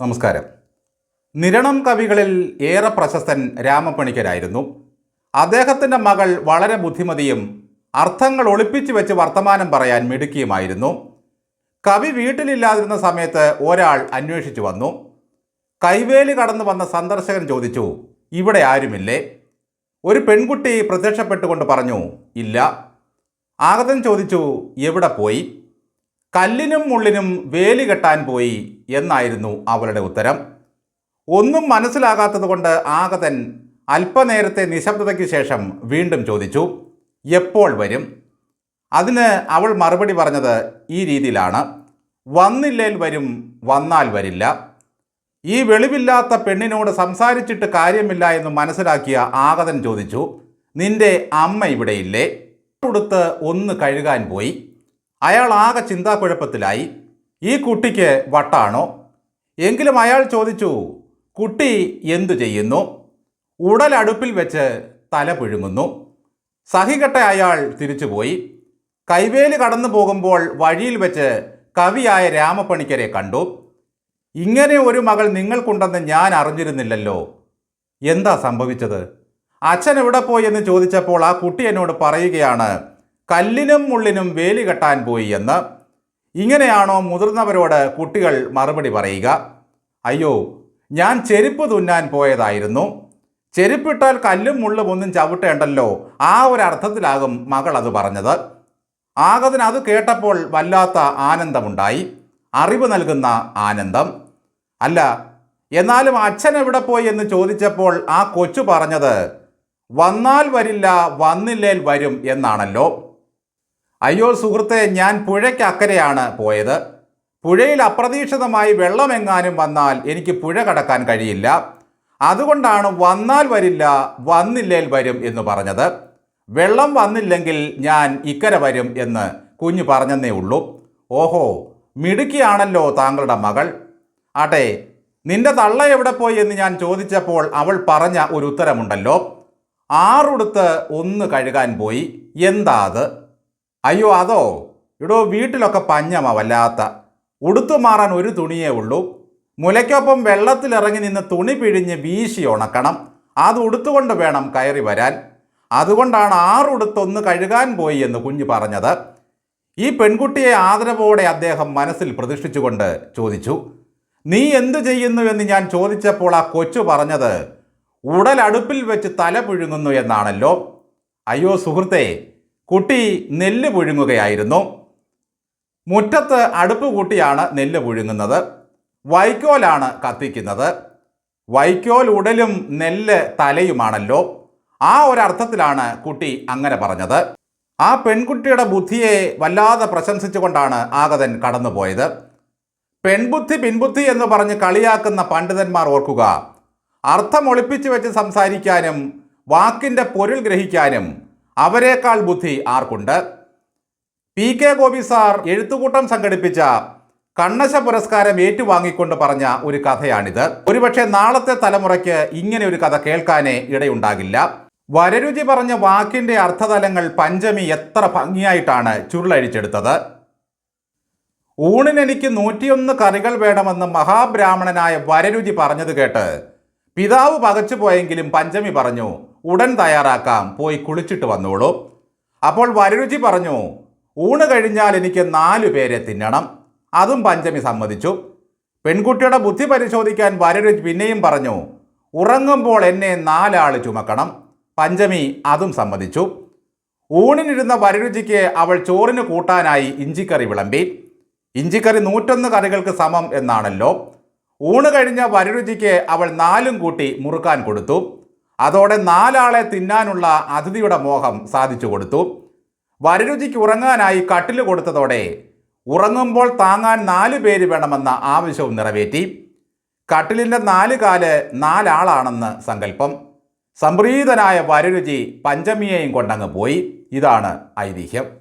നമസ്കാരം. നിരണം കവികളിൽ ഏറെ പ്രശസ്തൻ രാമപ്പണിക്കരായിരുന്നു. അദ്ദേഹത്തിന്റെ മകൾ വളരെ ബുദ്ധിമതിയും അർത്ഥങ്ങൾ ഒളിപ്പിച്ചു വെച്ച് വർത്തമാനം പറയാൻ മിടുക്കിയുമായിരുന്നു. കവി വീട്ടിലില്ലാതിരുന്ന സമയത്ത് ഒരാൾ അന്വേഷിച്ചു വന്നു. കൈവേലി കടന്നു വന്ന സന്ദർശകൻ ചോദിച്ചു ഇവിടെ ആരുമില്ലേ? ഒരു പെൺകുട്ടി പ്രത്യക്ഷപ്പെട്ടുകൊണ്ട് പറഞ്ഞു ഇല്ല. ആഗതൻ ചോദിച്ചു എവിടെ പോയി? കല്ലിനും മുള്ളിനും വേലി കെട്ടാൻ പോയി എന്നായിരുന്നു അവളുടെ ഉത്തരം. ഒന്നും മനസ്സിലാകാത്തതുകൊണ്ട് ആഗതൻ അല്പനേരത്തെ നിശബ്ദതയ്ക്ക് ശേഷം വീണ്ടും ചോദിച്ചു എപ്പോൾ വരും? അതിന് അവൾ മറുപടി പറഞ്ഞത് ഈ രീതിയിലാണ്. വന്നില്ലേൽ വരും വന്നാൽ വരില്ല. ഈ വെളിവില്ലാത്ത പെണ്ണിനോട് സംസാരിച്ചിട്ട് കാര്യമില്ല എന്ന് മനസ്സിലാക്കിയ ആഗതൻ ചോദിച്ചു നിന്റെ അമ്മ ഇവിടെയില്ലേ കൊടുത്ത് ഒന്ന് കഴുകാൻ പോയി. അയാൾ ആകെ ചിന്താക്കുഴപ്പത്തിലായി. ഈ കുട്ടിക്ക് വട്ടാണോ? എങ്കിലും അയാൾ ചോദിച്ചു കുട്ടി എന്തു ചെയ്യുന്നു? ഉടലടുപ്പിൽ വെച്ച് തല പുഴുങ്ങുന്നു. സഹികെട്ട അയാൾ തിരിച്ചുപോയി. കൈവേലി കടന്നു പോകുമ്പോൾ വഴിയിൽ വെച്ച് കവിയായ രാമപ്പണിക്കരെ കണ്ടു. ഇങ്ങനെ ഒരു മകൾ നിങ്ങൾക്കുണ്ടെന്ന് ഞാൻ അറിഞ്ഞിരുന്നില്ലല്ലോ. എന്താ സംഭവിച്ചത്? അച്ഛൻ എവിടെ പോയി? എന്ന് ചോദിച്ചപ്പോൾ ആ കുട്ടി എന്നോട് പറയുകയാണ് കല്ലിനും മുള്ളിനും വേലി കെട്ടാൻ പോയി എന്ന്. ഇങ്ങനെയാണോ മുതിർന്നവരോട് കുട്ടികൾ മറുപടി പറയുക? അയ്യോ ഞാൻ ചെരുപ്പ് തുന്നാൻ പോയതായിരുന്നു. ചെരുപ്പിട്ടാൽ കല്ലും മുള്ളും ഒന്നും ചവിട്ടേണ്ടല്ലോ. ആ ഒരു അർത്ഥത്തിലാകും മകൾ അത് പറഞ്ഞത്. ആകതിന് അത് കേട്ടപ്പോൾ വല്ലാത്ത ആനന്ദമുണ്ടായി. അറിവ് നൽകുന്ന ആനന്ദം. അല്ല എന്നാലും അച്ഛൻ എവിടെ പോയി എന്ന് ചോദിച്ചപ്പോൾ ആ കൊച്ചു പറഞ്ഞത് വന്നാൽ വരില്ല വന്നില്ലേൽ വരും എന്നാണല്ലോ. അയ്യോ സുഹൃത്തെ ഞാൻ പുഴയ്ക്കക്കരെയാണ് പോയത്. പുഴയിൽ അപ്രതീക്ഷിതമായി വെള്ളമെങ്ങാനും വന്നാൽ എനിക്ക് പുഴ കടക്കാൻ കഴിയില്ല. അതുകൊണ്ടാണ് വന്നാൽ വരില്ല വന്നില്ലേൽ വരും എന്ന് പറഞ്ഞത്. വെള്ളം വന്നില്ലെങ്കിൽ ഞാൻ ഇക്കര വരും എന്ന് കുഞ്ഞു പറഞ്ഞെന്നേ ഉള്ളൂ. ഓഹോ മിടുക്കിയാണല്ലോ താങ്കളുടെ മകൾ. ആട്ടെ നിന്റെ തള്ള എവിടെ പോയി എന്ന് ഞാൻ ചോദിച്ചപ്പോൾ അവൾ പറഞ്ഞ ഒരു ഉത്തരമുണ്ടല്ലോ. ആറുടുത്ത് ഒന്ന് കഴുകാൻ പോയി. എന്താ അത്? അയ്യോ അതോ? ഇടോ വീട്ടിലൊക്കെ പഞ്ഞമ വല്ലാത്ത. ഉടുത്തു മാറാൻ ഒരു തുണിയേ ഉള്ളൂ. മുലയ്ക്കൊപ്പം വെള്ളത്തിലിറങ്ങി നിന്ന് തുണി പിഴിഞ്ഞ് വീശി ഉണക്കണം. അത് ഉടുത്തുകൊണ്ട് വേണം കയറി വരാൻ. അതുകൊണ്ടാണ് ആറുടുത്തൊന്ന് കഴുകാൻ പോയി എന്ന് കുഞ്ഞു പറഞ്ഞത്. ഈ പെൺകുട്ടിയെ ആദരവോടെ അദ്ദേഹം മനസ്സിൽ പ്രതിഷ്ഠിച്ചുകൊണ്ട് ചോദിച്ചു നീ എന്തു ചെയ്യുന്നു? എന്ന് ഞാൻ ചോദിച്ചപ്പോൾ ആ കൊച്ചു പറഞ്ഞത് ഉടലടുപ്പിൽ വെച്ച് തല പുഴുങ്ങുന്നു എന്നാണല്ലോ. അയ്യോ സുഹൃത്തെ കുട്ടി നെല്ല് പുഴുങ്ങുകയായിരുന്നു. മുറ്റത്ത് അടുപ്പ് കൂട്ടിയാണ് നെല്ല് പുഴുങ്ങുന്നത്. വൈക്കോലാണ് കത്തിക്കുന്നത്. വൈക്കോൽ ഉടലും നെല്ല് തലയുമാണല്ലോ. ആ ഒരർത്ഥത്തിലാണ് കുട്ടി അങ്ങനെ പറഞ്ഞത്. ആ പെൺകുട്ടിയുടെ ബുദ്ധിയെ വല്ലാതെ പ്രശംസിച്ചുകൊണ്ടാണ് ആഗതൻ കടന്നുപോയത്. പെൺബുദ്ധി പിൻബുദ്ധി എന്ന് പറഞ്ഞ് കളിയാക്കുന്ന പണ്ഡിതന്മാർ ഓർക്കുക. അർത്ഥം ഒളിപ്പിച്ചു വെച്ച് സംസാരിക്കാനും വാക്കിന്റെ പൊരുൾ ഗ്രഹിക്കാനും അവരെക്കാൾ ബുദ്ധി ആർക്കുണ്ട്? പി കെ ഗോപി സാർ എഴുത്തുകൂട്ടം സംഘടിപ്പിച്ച കണ്ണശ പുരസ്കാരം ഏറ്റുവാങ്ങിക്കൊണ്ട് പറഞ്ഞ ഒരു കഥയാണിത്. ഒരുപക്ഷെ നാളത്തെ തലമുറയ്ക്ക് ഇങ്ങനെ ഒരു കഥ കേൾക്കാനേ ഇടയുണ്ടാകില്ല. വരരുചി പറഞ്ഞ വാക്കിന്റെ അർത്ഥതലങ്ങൾ പഞ്ചമി എത്ര ഭംഗിയായിട്ടാണ് ചുരുളഴിച്ചെടുത്തത്. ഊണിനെനിക്ക് നൂറ്റിയൊന്ന് കറികൾ വേണമെന്ന് മഹാബ്രാഹ്മണനായ വരരുചി പറഞ്ഞത് കേട്ട് പിതാവ് പകച്ചു പോയെങ്കിലും പഞ്ചമി പറഞ്ഞു ഉടൻ തയ്യാറാക്കാം. പോയി കുളിച്ചിട്ട് വന്നോളൂ. അപ്പോൾ വരരുചി പറഞ്ഞു ഊണ് കഴിഞ്ഞാൽ എനിക്ക് നാലു പേരെ തിന്നണം. അതും പഞ്ചമി സമ്മതിച്ചു. പെൺകുട്ടിയുടെ ബുദ്ധി പരിശോധിക്കാൻ വരരുചി പിന്നെയും പറഞ്ഞു ഉറങ്ങുമ്പോൾ എന്നെ നാലാൾ ചുമക്കണം. പഞ്ചമി അതും സമ്മതിച്ചു. ഊണിനിരുന്ന വരരുചിക്ക് അവൾ ചോറിന് കൂട്ടാനായി ഇഞ്ചിക്കറി വിളമ്പി. ഇഞ്ചിക്കറി നൂറ്റൊന്ന് കറികൾക്ക് സമം എന്നാണല്ലോ. ഊണ് കഴിഞ്ഞ വരരുചിക്ക് അവൾ നാലും കൂട്ടി മുറുക്കാൻ കൊടുത്തു. അതോടെ നാലാളെ തിന്നാനുള്ള അതിഥിയുടെ മോഹം സാധിച്ചു കൊടുത്തു. വരരുചിക്ക് ഉറങ്ങാനായി കട്ടിൽ കൊടുത്തതോടെ ഉറങ്ങുമ്പോൾ താങ്ങാൻ നാല് പേര് വേണമെന്ന ആവശ്യവും നിറവേറ്റി. കട്ടിലിന്റെ നാല് കാൽ നാലാളാണെന്ന് സങ്കല്പം. സംപ്രീതനായ വരരുചി പഞ്ചമിയെയും കൊണ്ടങ്ങ് പോയി. ഇതാണ് ഐതിഹ്യം.